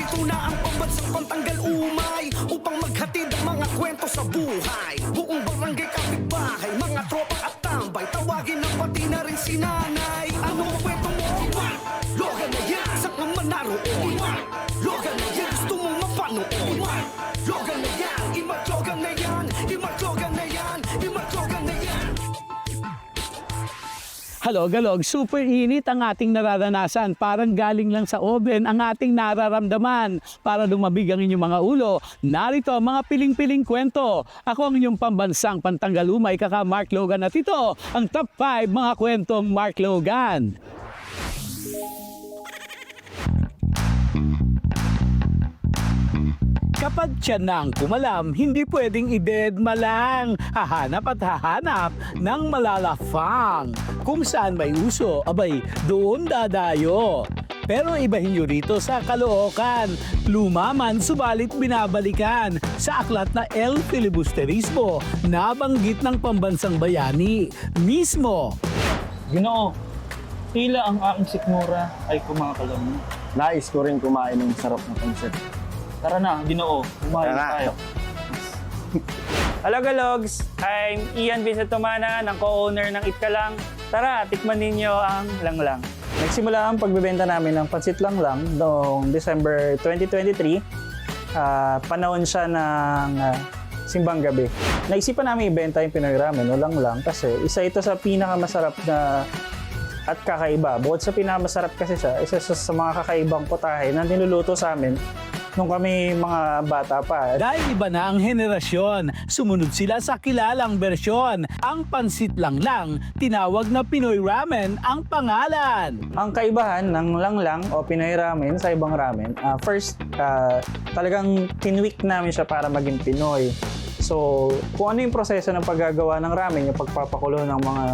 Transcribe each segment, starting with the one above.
Narito na ang pambansang pantanggal umay Upang maghatid ang mga kwento sa buhay Buong barangay kapitbahay Mga tropa at tambay Tawagin ang pati na rin si nanay Anong kwento mo? Logan na yan Saan ka man naroon? Logan na yan Gusto mo mapanood? Logan na yan Halog-alog, super init ang ating nararanasan. Parang galing lang sa oven ang ating nararamdaman. Para lumabig ang inyong mga ulo, narito ang mga piling-piling kwento. Ako ang inyong pambansang pantanggalumay, kaka Mark Logan at ito ang top 5 mga kwentong Mark Logan. Kapag tiyan nang kumalam, hindi pwedeng idedma lang. Hahanap at hahanap ng malalafang. Kung saan may uso, abay, doon dadayo. Pero ibahin nyo rito sa Caloocan. Lumaman, subalit binabalikan sa aklat na El Filibusterismo, nabanggit ng pambansang bayani mismo. Ginoo, tila ang aking sikmura ay kumakalam. Nais ko rin kumain ng sarap na pansit. Tara na, Ginoo, kumain Tara. tayo. Hello Galogs! I'm Ian Vincent Tumana ng co-owner ng Itkalang. Tara, tikman ninyo ang langlang. Nagsimula ang pagbebenta namin ng Pansit Lang Lang noong December 2023. Ah, panahon siya ng ah, simbang gabi. Naisipan namin ibenta yung Pinoy Ramen o Lang Lang kasi isa ito sa pinakamasarap na at kakaiba. Bukod sa pinakamasarap kasi siya, isa sa, sa mga kakaibang putahe na niluluto sa amin nung kami mga bata pa. Dahil iba na ang henerasyon, sumunod sila sa kilalang bersyon. Ang pansit lang lang, tinawag na Pinoy Ramen ang pangalan. Ang kaibahan ng langlang o Pinoy ramen sa ibang ramen, ah, first, ah, talagang tinweak namin siya para maging Pinoy. So, kung ano yung proseso ng paggagawa ng ramen, yung pagpapakulo ng mga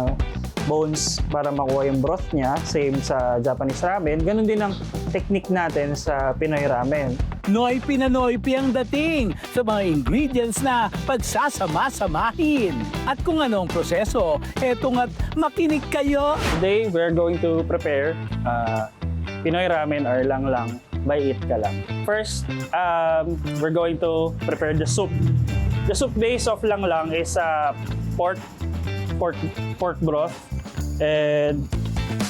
bones para makuha yung broth niya, same sa Japanese ramen, ganun din ang technique natin sa Pinoy ramen. Noy pinanoypi ang dating sa mga ingredients na pagsasama-samahin. At kung ano ang proseso, eto nga't makinig kayo. Today, we're going to prepare uh, Pinoy ramen or lang lang by Eat Ka Lang. First, um, we're going to prepare the soup. The soup base of lang lang is uh, pork, pork, pork broth, and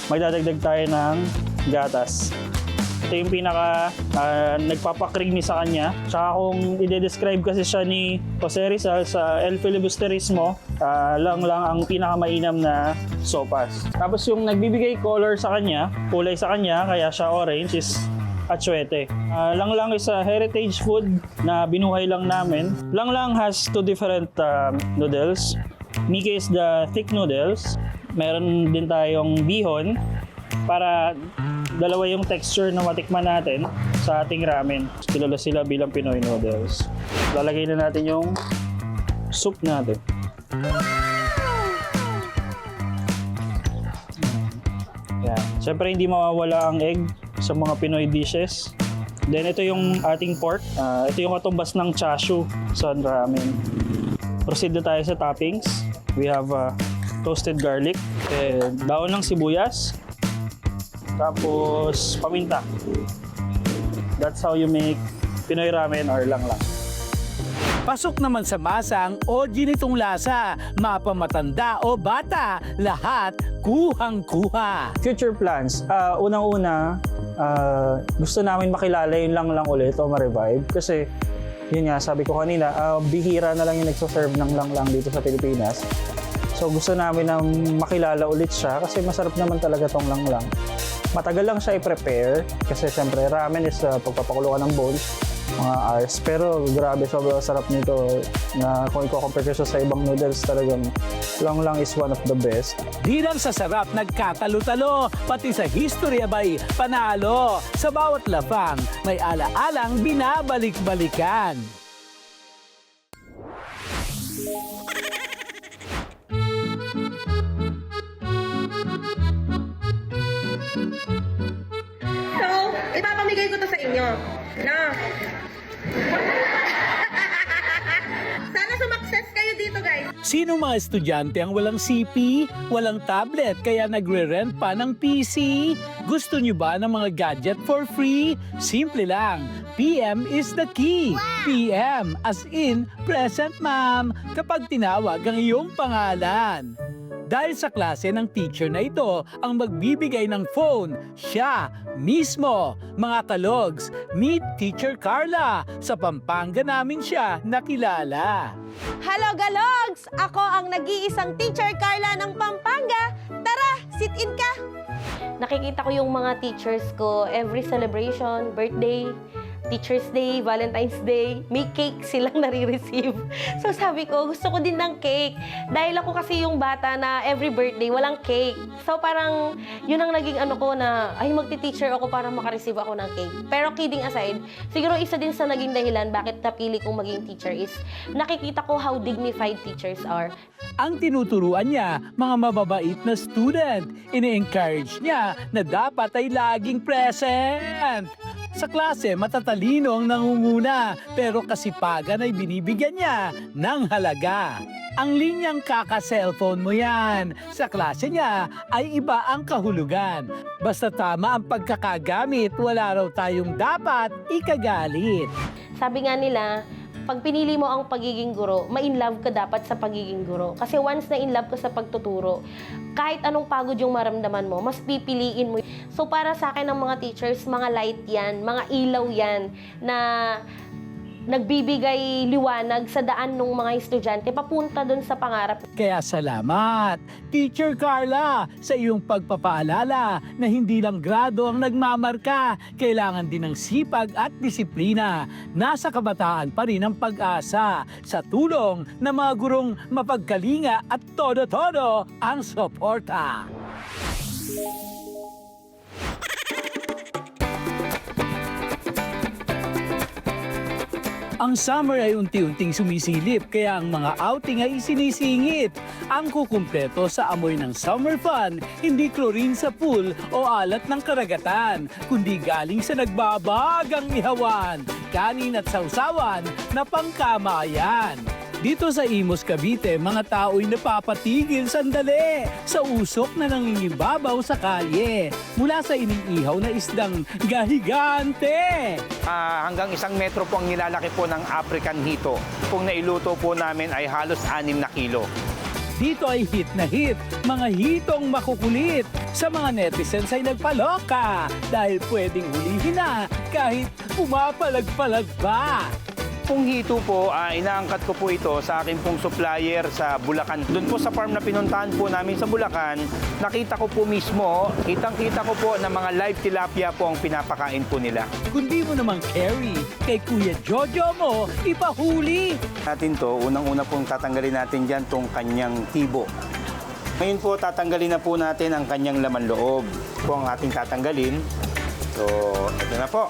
magdadagdag tayo ng gatas. Ito yung pinaka uh, nagpapakreamy sa kanya. Tsaka kung i-describe kasi siya ni Jose Rizal sa El Filibusterismo, ah, lang lang ang pinakamainam na sopas. Tapos yung nagbibigay color sa kanya, kulay sa kanya, kaya siya orange is atsuete. Ah, lang lang is a heritage food na binuhay lang namin. Lang lang has two different um, noodles. Miki is the thick noodles. Meron din tayong bihon para dalawa yung texture na matikman natin sa ating ramen. Kilala sila bilang Pinoy noodles. Lalagay na natin yung soup natin. Yan. Siyempre hindi mawawala ang egg sa mga Pinoy dishes. Then ito yung ating pork. Ah, ito yung katumbas ng chashu sa ramen. Proceed na tayo sa toppings. We have uh, toasted garlic, and daon ng sibuyas, tapos paminta. That's how you make Pinoy ramen or lang lang. Pasok naman sa masang o ginitong lasa, mapamatanda o bata, lahat kuhang-kuha. Future plans, ah, unang-una, ah, gusto namin makilala yung lang lang ulit o ma-revive kasi yun nga, sabi ko kanina, ah, bihira na lang yung nagsaserve ng lang lang dito sa Pilipinas. So gusto namin na makilala ulit siya kasi masarap naman talaga tong lang lang. Matagal lang siya i-prepare kasi syempre ramen is uh, pagpapakulo ng bones, mga hours. Pero grabe, sobrang sarap nito na kung i-compare siya sa ibang noodles talagang lang lang is one of the best. Di lang sa sarap nagkatalo-talo, pati sa history abay panalo. Sa bawat lapang, may ala-alang binabalik-balikan. Ipapamigay ko to sa inyo. Na. Sana sumakses kayo dito, guys. Sino mga estudyante ang walang CP, walang tablet, kaya nagre-rent pa ng PC? Gusto nyo ba ng mga gadget for free? Simple lang. PM is the key. PM as in present ma'am kapag tinawag ang iyong pangalan. Dahil sa klase ng teacher na ito ang magbibigay ng phone, siya mismo. Mga kalogs, meet Teacher Carla. Sa Pampanga namin siya nakilala. Hello, Galogs! Ako ang nag-iisang teacher Carla ng Pampanga. Tara, sit in ka! Nakikita ko yung mga teachers ko every celebration, birthday, Teacher's Day, Valentine's Day, may cake silang nare-receive. So sabi ko, gusto ko din ng cake. Dahil ako kasi yung bata na every birthday, walang cake. So parang, yun ang naging ano ko na, ay magti-teacher ako para makareceive ako ng cake. Pero kidding aside, siguro isa din sa naging dahilan bakit napili kong maging teacher is, nakikita ko how dignified teachers are. Ang tinuturuan niya, mga mababait na student. Ini-encourage niya na dapat ay laging present. Sa klase, matatalino ang nangunguna, pero kasipagan ay binibigyan niya ng halaga. Ang linyang kaka-cellphone mo yan. Sa klase niya ay iba ang kahulugan. Basta tama ang pagkakagamit, wala raw tayong dapat ikagalit. Sabi nga nila, pag pinili mo ang pagiging guro, ma-in love ka dapat sa pagiging guro. Kasi once na in love ka sa pagtuturo, kahit anong pagod yung maramdaman mo, mas pipiliin mo. So para sa akin ng mga teachers, mga light yan, mga ilaw yan na nagbibigay liwanag sa daan ng mga estudyante papunta doon sa pangarap Kaya salamat, Teacher Carla, sa iyong pagpapaalala na hindi lang grado ang nagmamarka, kailangan din ng sipag at disiplina. Nasa kabataan pa rin ang pag-asa sa tulong ng mga gurong mapagkalinga at todo-todo ang suporta. Ang summer ay unti-unting sumisilip kaya ang mga outing ay sinisingit. Ang kukumpleto sa amoy ng summer fun, hindi chlorine sa pool o alat ng karagatan, kundi galing sa nagbabagang ihawan, kanin at sausawan na pangkamayan. Dito sa Imos, Cavite, mga tao'y napapatigil sandali sa usok na nangingibabaw sa kalye mula sa iniihaw na isdang gahigante. Ah, hanggang isang metro po ang nilalaki po ng African hito. Kung nailuto po namin ay halos 6 na kilo. Dito ay hit na hit, mga hitong makukulit. Sa mga netizens ay nagpaloka dahil pwedeng hulihin na kahit pumapalag-palag pa. Kung hito po, ah, inaangkat ko po ito sa aking pong supplier sa Bulacan. Doon po sa farm na pinuntahan po namin sa Bulacan, nakita ko po mismo, kitang-kita ko po na mga live tilapia po ang pinapakain po nila. Kundi mo namang carry kay Kuya Jojo mo, ipahuli. Natin to, unang-una pong tatanggalin natin dyan tong kanyang tibo. Ngayon po, tatanggalin na po natin ang kanyang laman loob. Po ang ating tatanggalin. So, ito na po.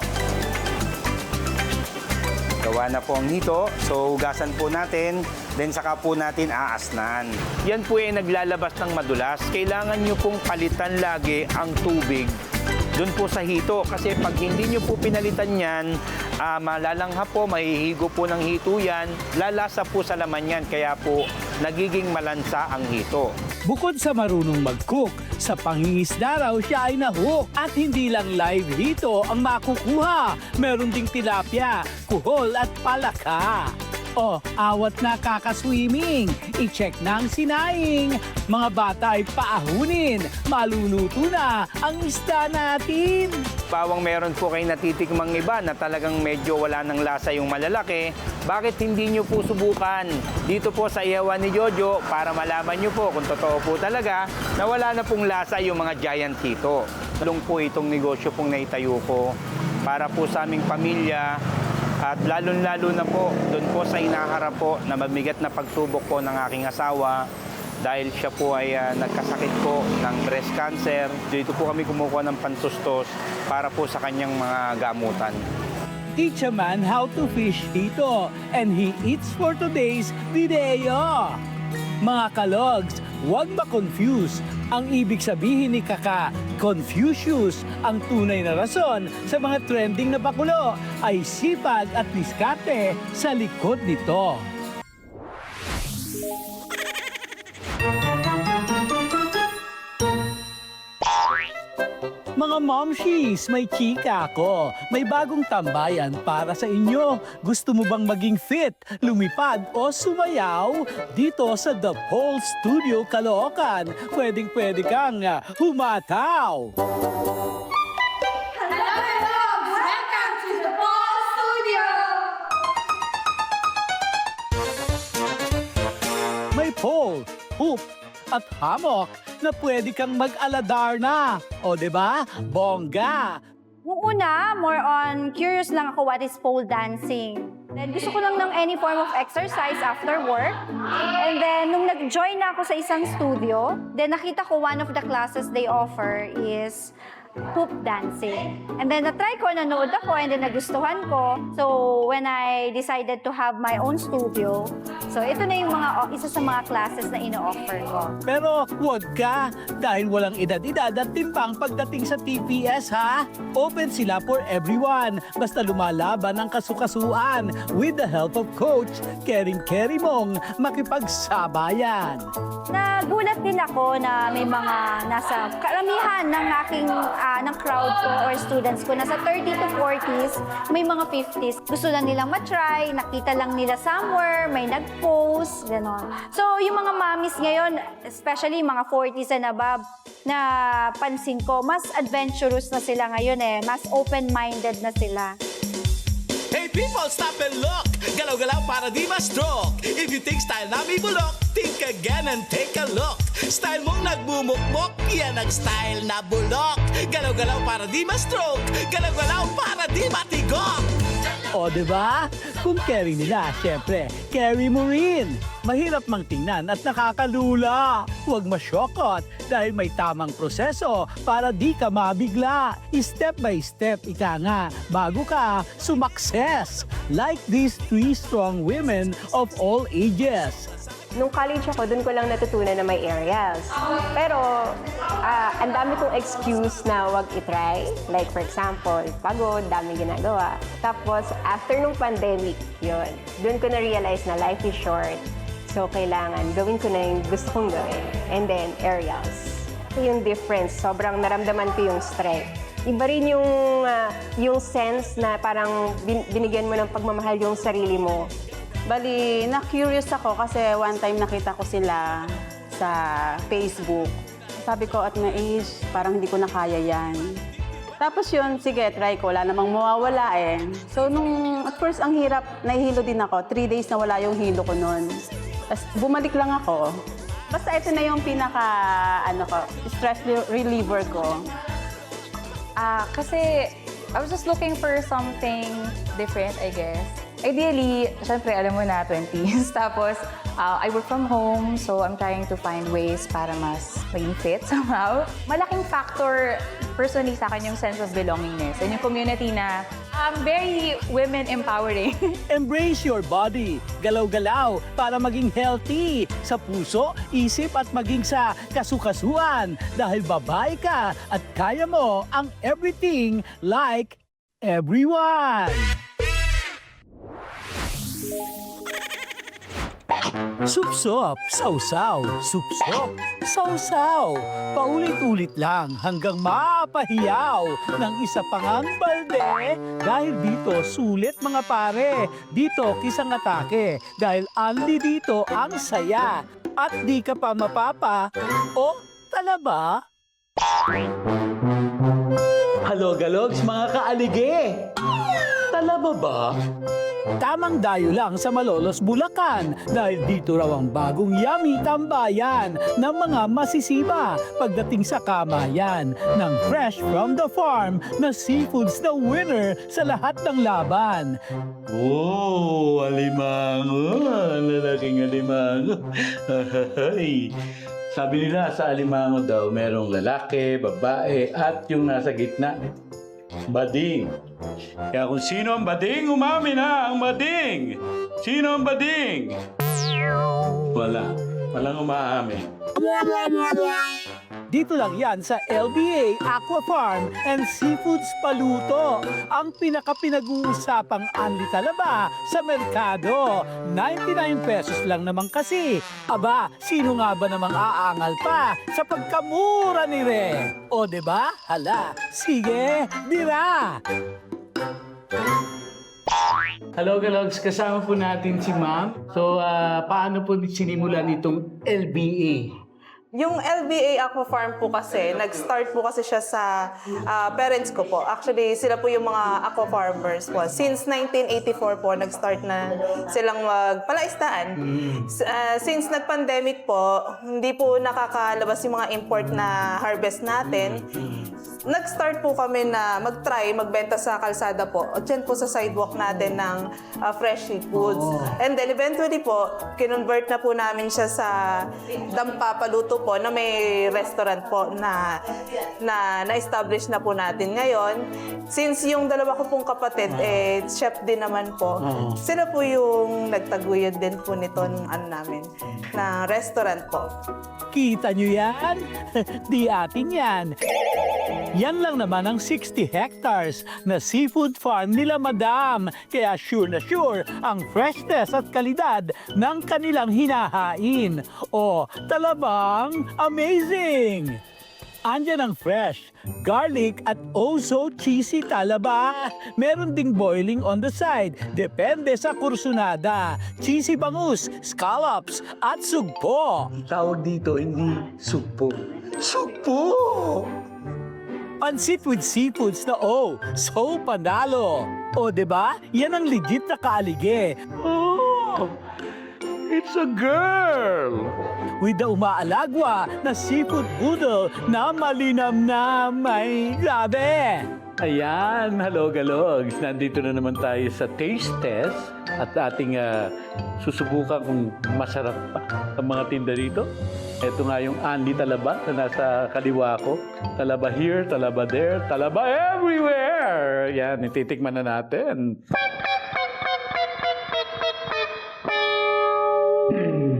Gawa na po ang nito. So, hugasan po natin. Then, saka po natin aasnan. Yan po ay naglalabas ng madulas. Kailangan nyo pong palitan lagi ang tubig doon po sa hito. Kasi pag hindi nyo po pinalitan yan, ah, malalangha po, mahihigo po ng hito yan, lalasa po sa laman yan. Kaya po, nagiging malansa ang hito. Bukod sa marunong mag-cook, sa pangingisda raw siya ay nahook. At hindi lang live hito ang makukuha. Meron ding tilapia, kuhol at palaka. O, awat na kakaswimming. I-check na ang sinaing. Mga bata ay paahunin. Maluluto na ang isda natin. Bawang meron po kayo natitikmang iba na talagang medyo wala ng lasa yung malalaki, bakit hindi nyo po subukan dito po sa iyawan ni Jojo para malaman nyo po kung totoo po talaga na wala na pong lasa yung mga giant hito. Tulong po itong negosyo pong naitayo ko para po sa aming pamilya at lalong-lalo na po doon po sa inaharap po na mabigat na pagsubok po ng aking asawa dahil siya po ay ah, nagkasakit po ng breast cancer. Dito po kami kumukuha ng pantustos para po sa kanyang mga gamutan. Teach a man how to fish dito and he eats for today's video. Mga kalogs, huwag ma-confuse. Ang ibig sabihin ni Kaka, Confucius, ang tunay na rason sa mga trending na pakulo ay sipag at diskarte sa likod nito. Mga momshies, may chika ako. May bagong tambayan para sa inyo. Gusto mo bang maging fit, lumipad o sumayaw? Dito sa The Pole Studio Caloocan, pwedeng pwede kang ah, humataw. May pole, hoop, at hammock na pwede kang mag-aladar na. O, ba? Bongga! Nung una, more on curious lang ako what is pole dancing. Then gusto ko lang ng any form of exercise after work. And then nung nag-join na ako sa isang studio, then nakita ko one of the classes they offer is hoop dancing. And then na-try ko, nanood ako, and then nagustuhan ko. So when I decided to have my own studio, so ito na yung mga, isa sa mga classes na ino-offer ko. Pero huwag ka dahil walang edad-edad at pagdating sa TPS ha. Open sila for everyone. Basta lumalaban ang kasukasuan with the help of coach Kering Kerimong makipagsabayan. Nagulat din ako na may mga nasa karamihan ng aking ah, ng crowd ko or students ko nasa 30 to 40s, may mga 50s. Gusto lang nilang matry, nakita lang nila somewhere, may nag-post, gano'n. So, yung mga mommies ngayon, especially mga 40s and above, na pansin ko, mas adventurous na sila ngayon eh. Mas open-minded na sila. Hey people, stop and look! Galaw-galaw para di ma-stroke. If you think style na may bulok Think again and take a look. Style mong nagbumukmok Yan ang style na bulok. Galaw-galaw para di ma-stroke. Galaw-galaw para di matigok O, di ba? Kung carry nila, syempre, carry mo rin. Mahirap mang tingnan at nakakalula. Huwag masyokot dahil may tamang proseso para di ka mabigla. Step by step, ika nga, bago ka sumakses. Like these three strong women of all ages. Nung college ako, doon ko lang natutunan na may aerials. Pero, ah, ang dami kong excuse na wag itry. Like, for example, pagod, dami ginagawa. Tapos, after nung pandemic, yun, doon ko na-realize na life is short. So, kailangan gawin ko na yung gusto kong gawin. And then, aerials. Yung difference, sobrang naramdaman ko yung strength. Iba rin yung, ah, yung sense na parang bin- binigyan mo ng pagmamahal yung sarili mo. Bali, na-curious ako kasi one time nakita ko sila sa Facebook. Sabi ko, at my age, parang hindi ko na kaya yan. Tapos yun, sige, try ko. Wala namang mawawala eh. So, nung at first, ang hirap, nahihilo din ako. Three days na wala yung hilo ko nun. Tapos bumalik lang ako. Basta ito na yung pinaka, ano ko, stress reliever ko. Ah, kasi I was just looking for something different, I guess. Ideally, syempre, alam mo na, 20s. Tapos, ah, I work from home, so I'm trying to find ways para mas maging fit somehow. Malaking factor, personally, sa akin yung sense of belongingness and yung community na um, very women empowering. Embrace your body. Galaw-galaw para maging healthy sa puso, isip at maging sa kasukasuan. Dahil babae ka at kaya mo ang everything like everyone. Supsop, sausaw, supsop, sausaw. Paulit-ulit lang hanggang mapahiyaw ng isa pang balde. Dahil dito, sulit mga pare. Dito, kisang atake. Dahil only dito ang saya. At di ka pa mapapa. O, talaba? Halo galogs mga kaalige! Talaba ba? Tamang dayo lang sa Malolos, Bulacan dahil dito raw ang bagong yummy tambayan ng mga masisiba pagdating sa kamayan ng fresh from the farm na seafoods na winner sa lahat ng laban. Oh, alimango! Lalaking alimango! Sabi nila sa alimango daw, merong lalaki, babae, at yung nasa gitna, bading. Kaya kung sino ang bading, umami na ang bading. Sino ang bading? Wala. Walang umaamin. Dito lang yan sa LBA Aqua Farm and Seafoods Paluto. Ang pinaka-pinag-uusapang anli talaba sa merkado. 99 pesos lang naman kasi. Aba, sino nga ba namang aangal pa sa pagkamura ni Re? O ba? Hala, sige, dira! Hello, Galogs. Kasama po natin si Ma'am. So, ah, paano po sinimulan itong LBA? Yung LBA Aqua Farm po kasi, nag-start po kasi siya sa ah, parents ko po. Actually, sila po yung mga aqua farmers po. Since 1984 po, nag-start na silang magpalaistaan. S- ah, since nag-pandemic po, hindi po nakakalabas yung mga import na harvest natin. Nag-start po kami na mag-try, magbenta sa kalsada po. At yan po sa sidewalk natin ng ah, fresh seafoods. And then eventually po, kinonvert na po namin siya sa Dampa Paluto po na may restaurant po na na na-establish na po natin ngayon. Since yung dalawa ko pong kapatid, eh, chef din naman po, sila po yung nagtaguyod din po nito ng ano namin, na restaurant po. Kita nyo yan? Di atin yan. Yan lang naman ang 60 hectares na seafood farm nila madam. Kaya sure na sure ang freshness at kalidad ng kanilang hinahain. O, talabang amazing! Andyan ang fresh, garlic at oh so cheesy talaba. Meron ding boiling on the side. Depende sa kursunada. Cheesy bangus, scallops at sugpo. Tawag dito hindi sugpo. Sugpo! Pansit with seafoods na oh, so panalo. O, di ba? Yan ang legit na kaalige. Oh, it's a girl! With the umaalagwa na seafood boodle na malinam na may grabe. Ayan, hello galogs. Nandito na naman tayo sa taste test at ating ah, susubukan kung masarap pa ang mga tinda dito. Ito nga yung Andy Talaba na nasa kaliwa ko. Talaba here, talaba there, talaba everywhere. Yan, ititikman na natin.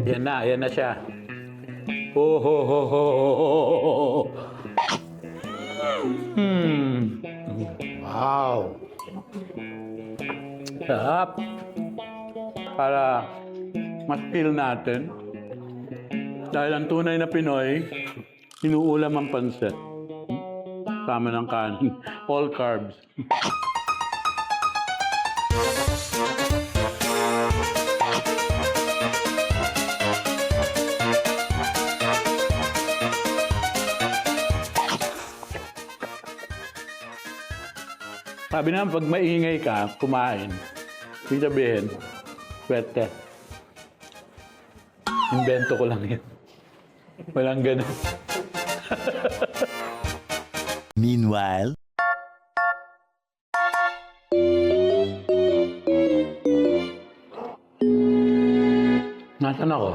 Yan na, yan na siya. Oh, ho, ho, ho, ho, ho, ho. Hmm. Wow. Sarap. Para mas feel natin. Dahil ang tunay na Pinoy, inuulam ang pansit. Sama ng kanin. All carbs. Sabi naman, pag maingay ka, kumain. Ibig sabihin, swerte. Invento ko lang yan. Walang ganun. Meanwhile, Nasaan ako?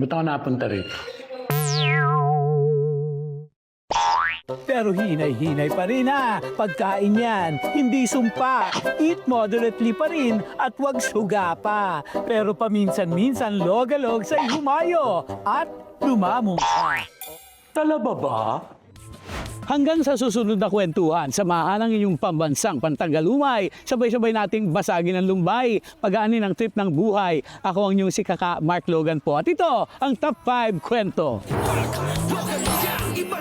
Ba't ako napunta rito? Pero hinay-hinay pa rin ha. Pagkain yan, hindi sumpa. Eat moderately pa rin at wag suga pa. Pero paminsan-minsan logalog sa humayo at lumamong ka. Talaba ba? Hanggang sa susunod na kwentuhan, samahan ang inyong pambansang pantanggalumay. Sabay-sabay nating basagin ang lumbay, pagaanin ang trip ng buhay. Ako ang inyong si Kaka Mark Logan po. At ito, ang Top 5 Kwento. Na yan, iba